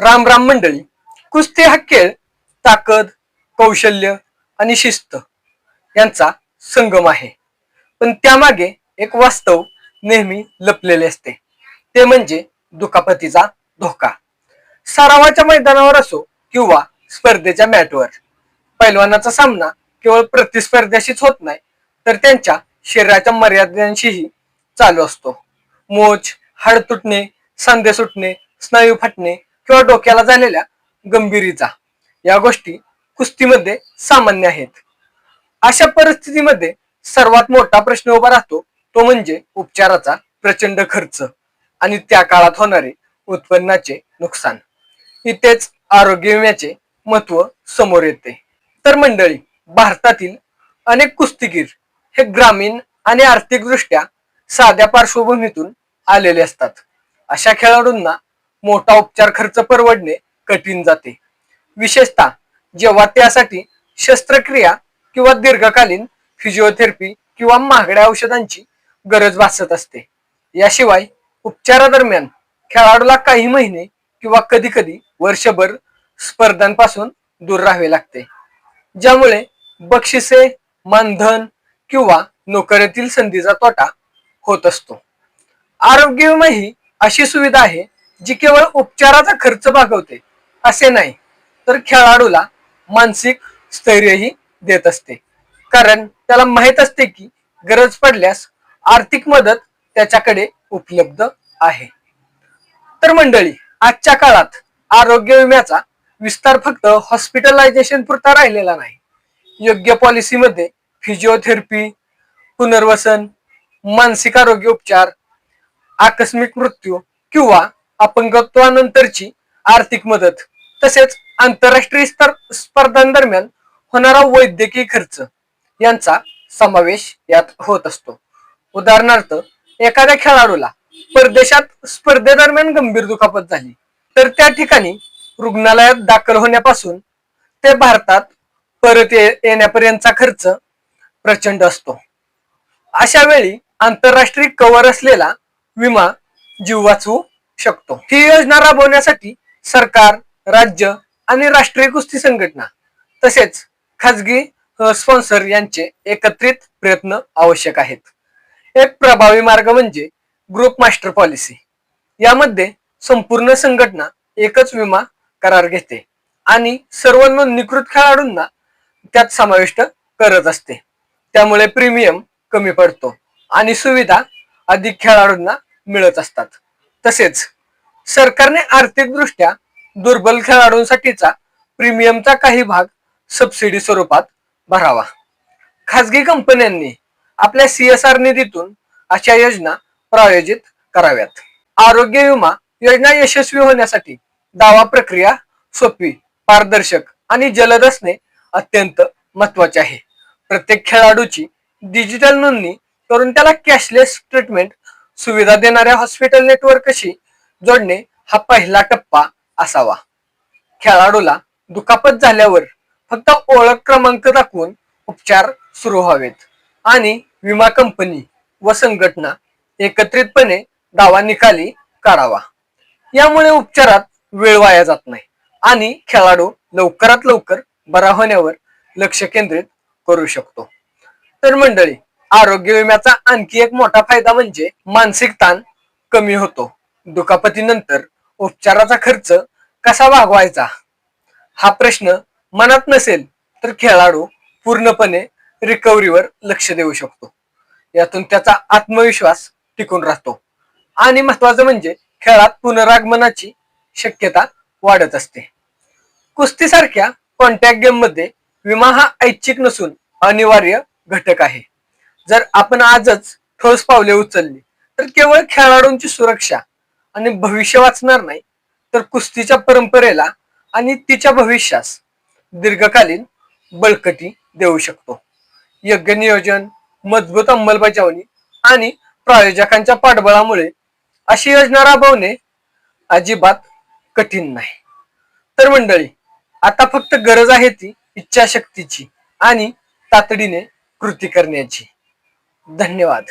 राम राम मंडळी कुस्ती हा खेळ ताकद कौशल्य आणि शिस्त यांचा संगम आहे. पण त्यामागे एक वास्तव नेहमी लपलेले असते. ते म्हणजे दुखापतीचा धोका. सरावाच्या मैदानावर असो किंवा स्पर्धेच्या मॅटवर. पैलवानाचा सामना केवळ प्रतिस्पर्ध्याशीच होत नाही तर त्यांच्या शरीराच्या मर्यादांशीही चालू असतो. मोच हाड तुटणे सांधे सुटणे स्नायू फाटणे किंवा डोक्याला झालेल्या गंभीरीचा. या गोष्टी कुस्तीमध्ये सामान्य आहेत. अशा परिस्थितीमध्ये सर्वात मोठा प्रश्न उभा राहतो तो म्हणजे उपचाराचा प्रचंड खर्च आणि त्या काळात होणारे उत्पन्नाचे नुकसान. इथेच आरोग्य विम्याचे महत्त्व समोर येते. तर मंडळी भारतातील अनेक कुस्तीगीर हे ग्रामीण आणि आर्थिकदृष्ट्या साध्या पार्श्वभूमीतून आलेले असतात. अशा खेळाडूंना मोठा उपचार खर्च परवडणे कठीण जाते. विशेषतः जेव्हा त्यासाठी शस्त्रक्रिया किंवा दीर्घकालीन फिजिओथेरपी किंवा महागड्या औषधांची गरज भासत असते. याशिवाय उपचारादरम्यान खेळाडूला काही महिने किंवा कधी कधी वर्षभर स्पर्धांपासून दूर राहावे लागते. ज्यामुळे बक्षिसे मानधन किंवा नोकरीतील संधीचा तोटा होत असतो. आरोग्य विमा ही अशी सुविधा आहे जी केवळ उपचाराचा खर्च भागवते असे नाही तर खेळाडूला मानसिक स्थैर्यही देत असते. कारण त्याला माहीत असते की गरज पडल्यास आर्थिक मदत त्याच्याकडे उपलब्ध आहे. तर मंडळी आजच्या काळात आरोग्य विम्याचा विस्तार फक्त हॉस्पिटलायझेशन पुरता राहिलेला नाही. योग्य पॉलिसीमध्ये फिजिओथेरपी पुनर्वसन मानसिक आरोग्य उपचार आकस्मिक मृत्यू किंवा अपंगत्वानंतरची आर्थिक मदत तसेच आंतरराष्ट्रीय स्तर स्पर्धांदरम्यान होणारा वैद्यकीय खर्च यांचा समावेश यात होत असतो. उदाहरणार्थ एखाद्या खेळाडूला परदेशात स्पर्धेदरम्यान गंभीर दुखापत झाली तर त्या ठिकाणी रुग्णालयात दाखल होण्यापासून ते भारतात परत ये- येण्यापर्यंतचा खर्च प्रचंड असतो. अशा वेळी आंतरराष्ट्रीय कव्हर असलेला विमा जीव वाचवू शकतो. ही योजना राबवण्यासाठी सरकार राज्य आणि राष्ट्रीय कुस्ती संघटना तसेच खाजगी स्पॉन्सर यांचे एकत्रित प्रयत्न आवश्यक आहेत. एक प्रभावी मार्ग म्हणजे ग्रुप मास्टर पॉलिसी यामध्ये संपूर्ण संघटना एकच विमा करार घेते आणि सर्व नोंदणीकृत खेळाडूंना त्यात समाविष्ट करत असते. त्यामुळे प्रीमियम कमी पडतो आणि सुविधा अधिक खेळाडूंना मिळत असतात. तसेच सरकारने आर्थिकदृष्ट्या दुर्बल खेळाडूंसाठीचा प्रीमियमचा काही भाग सबसिडी स्वरूपात भरावा. खाजगी कंपन्यांनी आपल्या सीएसआर निधीतून अशा योजना प्रायोजित कराव्यात. आरोग्य विमा योजना यशस्वी होण्यासाठी दावा प्रक्रिया सोपी पारदर्शक आणि जलद असणे अत्यंत महत्त्वाचे आहे. प्रत्येक खेळाडूची डिजिटल नोंदणी करून त्याला कॅशलेस ट्रीटमेंट सुविधा देणाऱ्या हॉस्पिटल नेटवर्कशी जोडणे हा पहिला टप्पा असावा. खेळाडूला दुखापत झाल्यावर फक्त ओळख क्रमांक दाखवून उपचार सुरू व्हावेत आणि विमा कंपनी व संघटना एकत्रितपणे दावा निकाली काढावा. यामुळे उपचारात वेळ वाया जात नाही आणि खेळाडू लवकरात लवकर बरा होण्यावर लक्ष केंद्रित करू शकतो. तर मंडळी आरोग्य विम्याचा आणखी एक मोठा फायदा म्हणजे मानसिक ताण कमी होतो. दुखापतीनंतर उपचाराचा खर्च कसा भागवायचा हा प्रश्न मनात नसेल तर खेळाडू पूर्णपणे रिकव्हरीवर लक्ष देऊ शकतो. यातून त्याचा आत्मविश्वास टिकून राहतो. आणि महत्वाचं म्हणजे खेळात पुनरागमनाची शक्यता वाढत असते. कुस्तीसारख्या कॉन्टॅक्ट गेममध्ये विमा हा ऐच्छिक नसून अनिवार्य घटक आहे. जर आपण आजच ठोस पावले उचलली तर केवळ खेळाडूंची सुरक्षा आणि भविष्य वाचणार नाही तर कुस्तीच्या परंपरेला आणि तिच्या भविष्यास दीर्घकालीन बळकटी देऊ शकतो. यज्ञ नियोजन मजबूत अंमलबजावणी आणि प्रायोजकांच्या पाठबळामुळे अशी योजना राबवणे अजिबात कठीण नाही. तर मंडळी आता फक्त गरज आहे ती इच्छाशक्तीची आणि तातडीने कृती करण्याची. धन्यवाद.